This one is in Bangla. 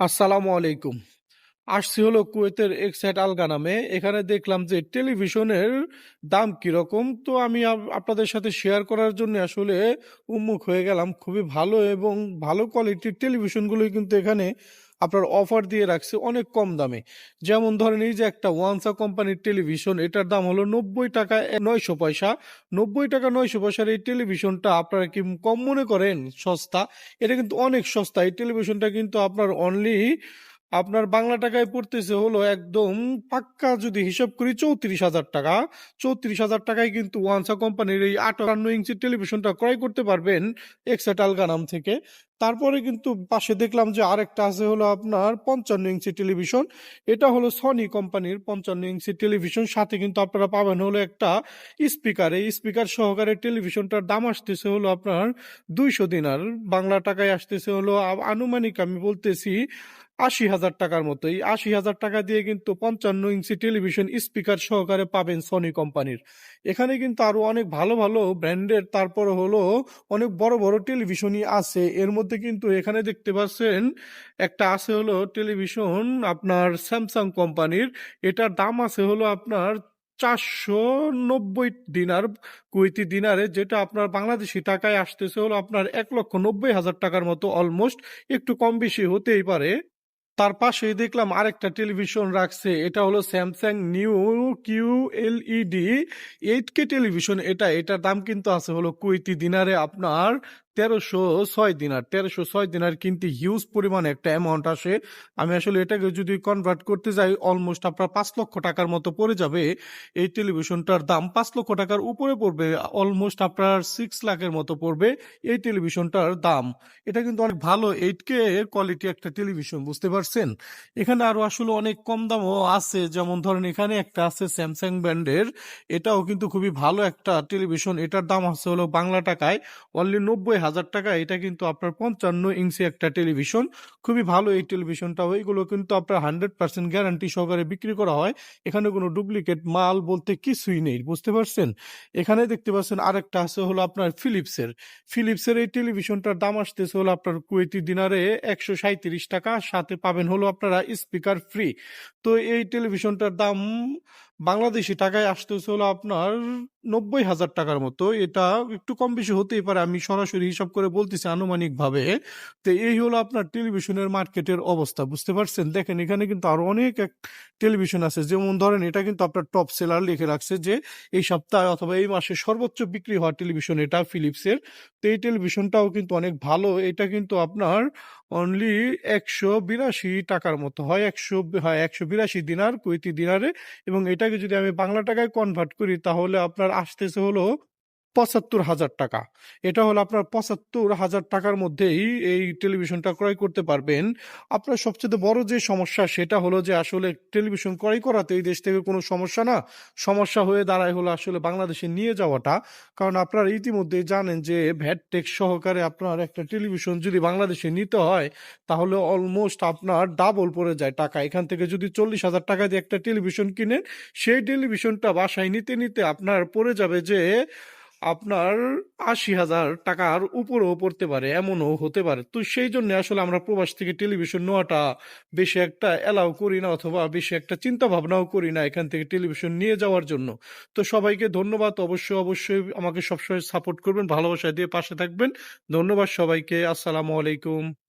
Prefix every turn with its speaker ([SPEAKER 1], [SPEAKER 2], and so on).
[SPEAKER 1] আসসালামু আলাইকুম। আসছি হলো কুয়েতের এক্সাইড আলগা নামে। এখানে দেখলাম যে টেলিভিশনের দাম কীরকম। তো আমি আপনাদের সাথে শেয়ার করার জন্য আসলে উন্মুখ হয়ে গেলাম। খুবই ভালো এবং ভালো কোয়ালিটির টেলিভিশনগুলোই কিন্তু এখানে আপনার অফার দিয়ে রাখছে অনেক কম দামে। যেমন ধরেন এই যে একটা ওয়ানসা কোম্পানির টেলিভিশন, এটার দাম হলো ৳৯০ এ ৯০০ পয়সা। ৳৯০ ৯০০ পয়সার এই টেলিভিশনটা আপনারা কি কম মনে করেন সস্তা? এটা কিন্তু অনেক সস্তা। এই টেলিভিশনটা কিন্তু আপনার অনলি আপনার বাংলা টাকায় পড়তেছে হলো একদম পাক্কা যদি হিসাব করি ৳৩৪,০০০ ৳৩৪,০০০ টাকায় কিন্তু ওয়ানসা কোম্পানির এই ৫৮ ইঞ্চি টেলিভিশনটা ক্রয় করতে পারবেন এক্সাইড আলগা নাম থেকে। তারপরে কিন্তু পাশে দেখলাম যে আরেকটা আছে হলো আপনার ৫৫ ইঞ্চি টেলিভিশন। এটা হলো সনি কোম্পানির ৫৫ ইঞ্চি টেলিভিশন। সাথে কিন্তু আপনারা পাবেন হলো একটা স্পিকার। এই স্পিকার সহকারে টেলিভিশনটার দাম আসতেছে হলো আপনার ৳২০০ দিনার। বাংলা টাকায় আসতেছে হলো আনুমানিক আমি বলতেছি ৳৮০,০০০ মতো। এই ৳৮০,০০০ দিয়ে কিন্তু ৫৫ ইঞ্চি টেলিভিশন স্পিকার সহকারে পাবেন সনি কোম্পানির। এখানে কিন্তু আরও অনেক ভালো, ভালো ব্র্যান্ডের তারপরে হলো অনেক বড়, বড় টেলিভিশনই আছে। এর মধ্যে কিন্তু এখানে দেখতে পাচ্ছেন একটা আছে হলো টেলিভিশন আপনার স্যামসাং কোম্পানির। এটার দাম আছে হলো আপনার ৳৪৯০ দিনার, কুয়েতি দিনারে যেটা আপনার বাংলাদেশি টাকায় আসতেছে হলো আপনার ৳১,৯০,০০০ মতো অলমোস্ট। একটু কম বেশি হতেই পারে। তার পাশেই দেখলাম আরেকটা টেলিভিশন রাখছে। এটা হলো Samsung new Q LED eight K television এটা। এটার দাম কিন্তু আছে হলো কুয়েতি দিনারে আপনার ৳১৩০৬ দিনার। ৳১৩০৬ দিনার কিন্তু হিউজ পরিমাণে একটা অ্যামাউন্ট আসে। আমি আসলে এটাকে যদি কনভার্ট করতে যাই অলমোস্ট আপনার ৳৫,০০,০০০ মতো পড়ে যাবে। এই টেলিভিশনটার দাম ৳৫,০০,০০০ উপরে পড়বে। অলমোস্ট আপনার সিক্স লাখের মতো পড়বে এই টেলিভিশনটার দাম। এটা কিন্তু অনেক ভালো 8K কোয়ালিটি একটা টেলিভিশন বুঝতে পারছেন? এখানে আরও আসলে অনেক কম দামও আছে। যেমন ধরেন এখানে একটা আছে স্যামসাং ব্র্যান্ডের। এটাও কিন্তু খুবই ভালো একটা টেলিভিশন। এটার দাম আছে হলো বাংলা টাকায় অনলি ৳৯০,০০০ এটা কিন্তু আপনার ৫৫ ইঞ্চি একটা টেলিভিশন। খুবই ভালো এই টেলিভিশনটাও। এগুলো কিন্তু আপনার 100% গ্যারান্টি সহকারে বিক্রি করা হয়। এখানে কোনো ডুপ্লিকেট মাল বলতে কিছুই নেই। বুঝতে পারছেন? এখানে দেখতে পাচ্ছেন আরেকটা আছে হলো আপনার ফিলিপসের। ফিলিপসের এই টেলিভিশনটার দাম আসতেছে হলো আপনার কুয়েতি দিনারে ৳১৩৭ সাথে পাবেন হলো আপনারা স্পিকার ফ্রি। তো এই টেলিভিশনটার দাম বাংলাদেশী টাকায় আসতেছে হলো আপনার ৳৯০,০০০ মতো। এটা একটু কম বেশি হতেই পারে। আমি সরাসরি হিসাব করে বলতেছি আনুমানিকভাবে। তো এই হলো আপনার টেলিভিশনের মার্কেটের অবস্থা। বুঝতে পারছেন? দেখেন এখানে কিন্তু আরও অনেক এক টেলিভিশন আছে। যেমন ধরেন এটা কিন্তু আপনার টপ সেলার লিখে রাখছে যে এই সপ্তাহে অথবা এই মাসে সর্বোচ্চ বিক্রি হওয়া টেলিভিশন এটা ফিলিপসের। তো এই টেলিভিশনটাও কিন্তু অনেক ভালো। এটা কিন্তু আপনার অনলি একশো বিরাশি টাকার মতো হয়। ১০০ হয় ১৮২ দিনার কুয়েতি দিনারে এবং এটাকে যদি আমি বাংলা টাকায় কনভার্ট করি তাহলে আপনার আসতেছে হলো ৳৭৫,০০০। এটা হলো আপনার পঁচাত্তর হাজার টাকার মধ্যেই এই টেলিভিশনটা ক্রয় করতে পারবেন। আপনার সবচেয়ে বড় যে সমস্যা সেটা হলো যে আসলে টেলিভিশন ক্রয় করাতে এই দেশ থেকে কোনো সমস্যা না। সমস্যা হয়ে দাঁড়ায় হলো আসলে বাংলাদেশে নিয়ে যাওয়াটা। কারণ আপনারা ইতিমধ্যেই জানেন যে ভ্যাট ট্যাক্স সহকারে আপনার একটা টেলিভিশন যদি বাংলাদেশে নিতে হয় তাহলে অলমোস্ট আপনার ডাবল পড়ে যায় টাকা। এখান থেকে যদি ৳৪০,০০০ দিয়ে একটা টেলিভিশন কিনেন, সেই টেলিভিশনটা বাসায় নিতে, নিতে আপনার পড়ে যাবে যে আপনার আশি হাজার টাকার উপরেও পড়তে পারে, এমনও হতে পারে। তো সেই জন্য আসলে আমরা প্রবাস থেকে টেলিভিশন নেওয়াটা বেশি একটা অ্যালাউ করি না অথবা বেশি একটা চিন্তা ভাবনাও করি না এখান থেকে টেলিভিশন নিয়ে যাওয়ার জন্য। তো সবাইকে ধন্যবাদ। অবশ্যই, অবশ্যই আমাকে সবসময় সাপোর্ট করবেন, ভালোবাসা দিয়ে পাশে থাকবেন। ধন্যবাদ সবাইকে। আসসালামু আলাইকুম।